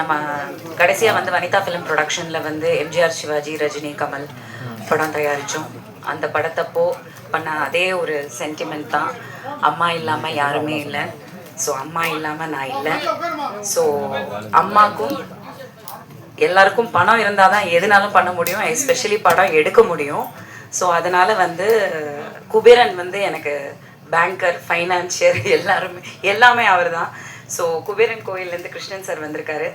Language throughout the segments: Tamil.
நம்ம கடைசியாக வந்து வனிதா ஃபிலிம் ப்ரொடக்ஷனில் வந்து எம்ஜிஆர் சிவாஜி ரஜினி கமல் படம் தயாரித்தோம் அந்த படத்தப்போ பண்ண அதே ஒரு சென்டிமெண்ட் தான். அம்மா இல்லாமல் யாருமே இல்லை. ஸோ அம்மா இல்லாமல் நான் இல்லை. ஸோ அம்மாக்கும் எல்லாருக்கும் பணம் இருந்தால் தான் எதுனாலும் பண்ண முடியும். எஸ்பெஷலி படம் எடுக்க முடியும். ஸோ அதனால் வந்து குபேரன் வந்து எனக்கு பேங்கர் ஃபைனான்சியர் எல்லாருமே எல்லாமே அவர் தான் ஸோ குபேரன் கோயிலேருந்து கிருஷ்ணன் சார் வந்திருக்காரு.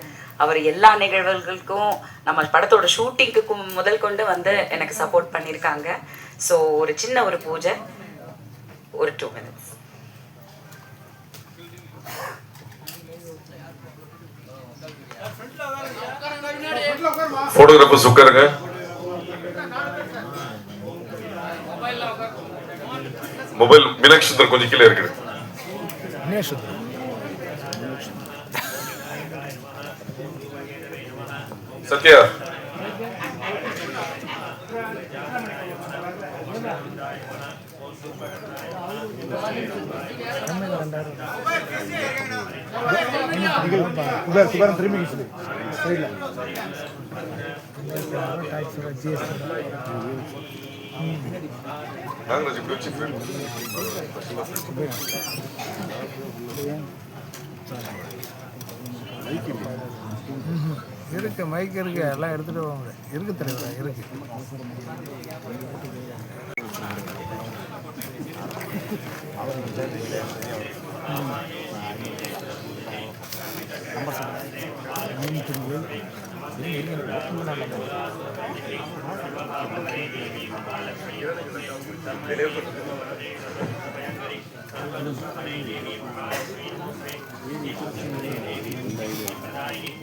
அவர் எல்லா நிகழ்வுகளுக்கும் நம்ம படத்தோட ஷூட்டிங்க்கு முதல் கொண்டு வந்து எனக்கு சப்போர்ட் பண்ணியிருக்காங்க ஸோ ஒரு சின்ன ஒரு பூஜை ஒரு டூ மினிட்ஸ் போட்டோகிராஃபர்ஸ் உட்காருங்க மொபைல் மீனாட்சி சுந்தர் கொஞ்சம் கீழே இருக்குது. சத்யா குபேர் குபேரன் திரும்பி இருக்கு மைக் இருக்கு எல்லாம் எடுத்துட்டு போக இருக்கு தலைவரா இருக்கு.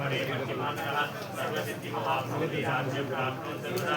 పడే మహిమానర సర్వసిద్ధి మహాభూతి రాజ్యం ప్రాప్తం సర్వదా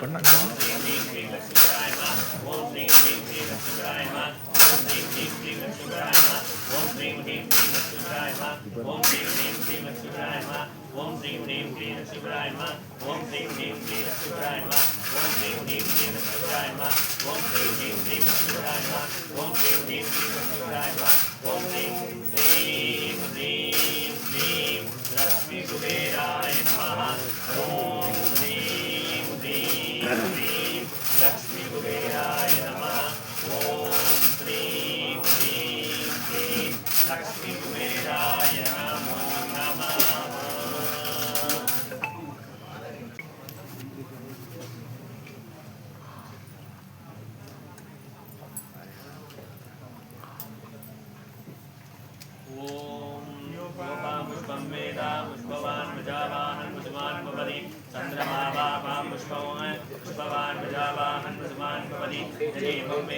பண்ண ஓம் ஸ்ரீம் நீம் க்ரீன சிவராய மா ஓம் ஸ்ரீம் நீம் க்ரீன சிவராய மா ஓம் ஸ்ரீம் நீம் க்ரீன சிவராய மா ஓம் ஸ்ரீம் நீம் க்ரீன சிவராய மா ஓம் ஸ்ரீம் நீம் க்ரீன சிவராய மா ஓம் ஸ்ரீம் ஸ்ரீம் ஸ்ரீம் ஸ்ரீம் லக்ஷ்மி குபேராய நம ஓம்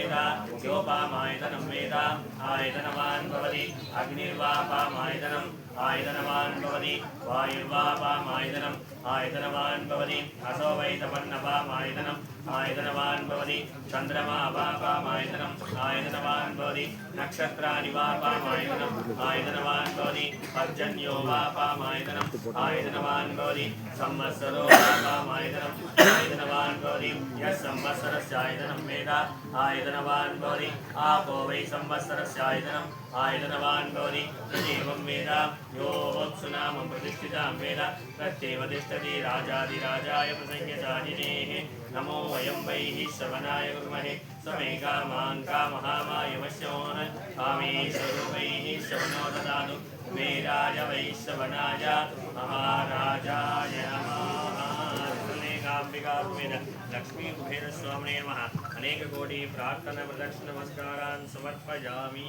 వేద యోపామాయతనం వేద ఆయతనవాన్ భవతి అగ్నిర్వాపామాయతనం आयतनवान् भवति। वायुर्वापामायतनम् आयतनवान् असो वै तपन्नपामायतनम् आयतनवान् भवति। चन्द्रमा वापामायतनम् आयतनवान् भवति। नक्षत्राणि वापामायतनम् आयतनवान् भवति। संवत्सरो वापामायतनम् आयतनवान् भवति। यः संवत्सरस्य आयतनं वेद। आयतनवान् भवति। आपो वै संवत्सरस्य आयतनम् आयतनवान् एवं वेद। यो वत्सनामं प्रतिष्ठितां वेद तत्तेव तिष्ठति राजाधिराजाय प्रसङ्गजानिनेः नमो वयं वैः शवनाय कुर्महे, समे कामाङ्कामहामायवश्योन् कामेश्वरूपैः शवनो ददातु। कुबेराय वैश्रवणाय महाराजाय नमाम्बिकात्मेन लक्ष्मी कुबेरस्वामिने नमः। अनेककोटिप्रार्थनप्रदक्षिणमस्कारान् समर्पयामि।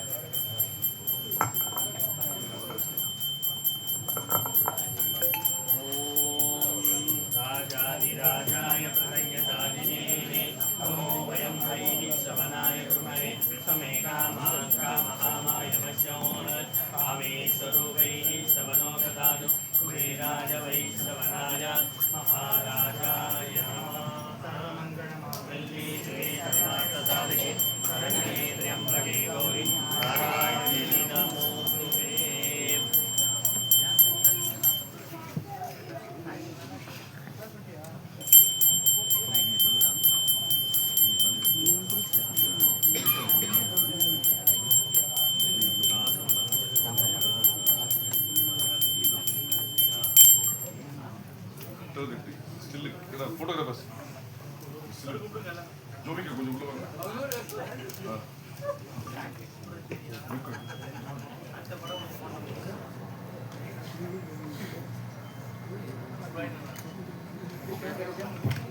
मे वै श्रवणो महाराज। ஸ்டில் ஃபோட்டோகிராஃபர்ஸ் ஜோபிக்க கொஞ்சம் உள்ள வாங்க.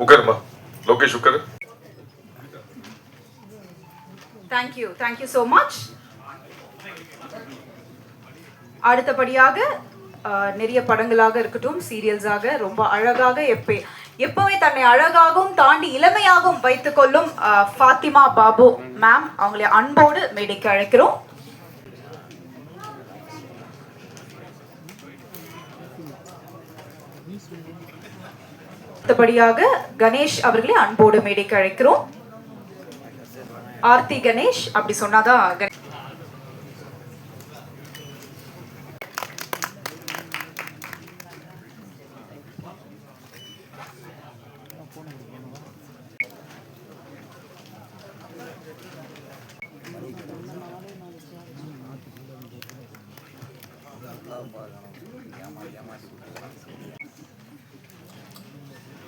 உட்காருமா லோகேஷ் உட்காரு தேங்க்யூ தேங்க்யூ ஸோ மச் அடுத்தபடியாக நிறைய படங்களாக இருக்கட்டும் சீரியல்ஸாக ரொம்ப அழகாக எப்பே எப்பவே தன்னை அழகாகவும் தாண்டி இளமையாகவும் வைத்துக்கொள்ளும் கொள்ளும் ஃபாத்திமா பாபு. மேம் அவங்களை அன்போடு மேடைக்கு அழைக்கிறோம். அடுத்தபடியாக கணேஷ் அவர்களை அன்போடு மேடைக்கு அழைக்கிறோம். ஆர்த்தி கணேஷ் அப்படி சொன்னாதான்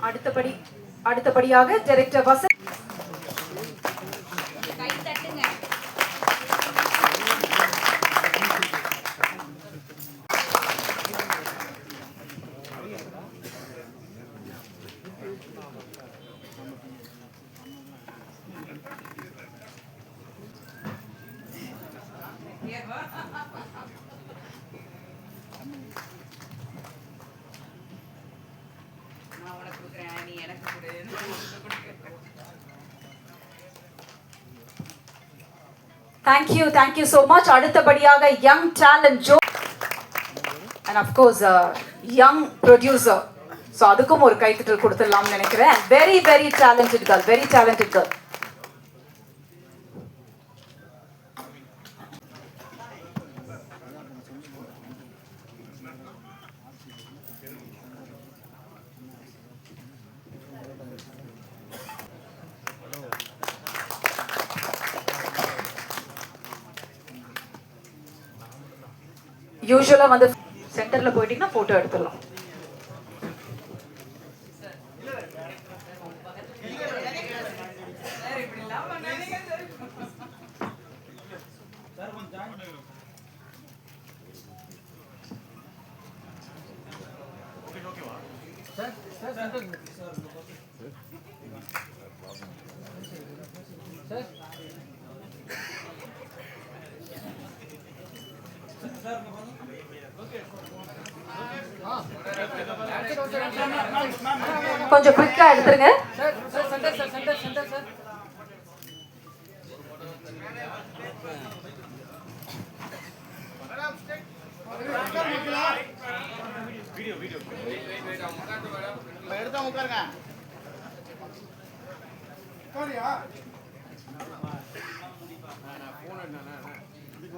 அடுத்தபடி அடுத்தபடியாக டைரக்டர் வசந்த் நான் thank you thank you so much அடுத்தபடியாக young talent Jo and of course young producer so அதுக்கும் ஒரு கைத்தட்டல் கொடுத்துடலாம்னு நினைக்கிறேன். Very very talented girl very talented girl யூஸ்வலாக வந்து சென்டரில் போயிட்டீங்கன்னா ஃபோட்டோ எடுத்துடலாம். கொஞ்சம் குயிக்கா எடுத்துருங்க. எடுத்தா உட்காருங்க. உட்காரியா இதுக்கு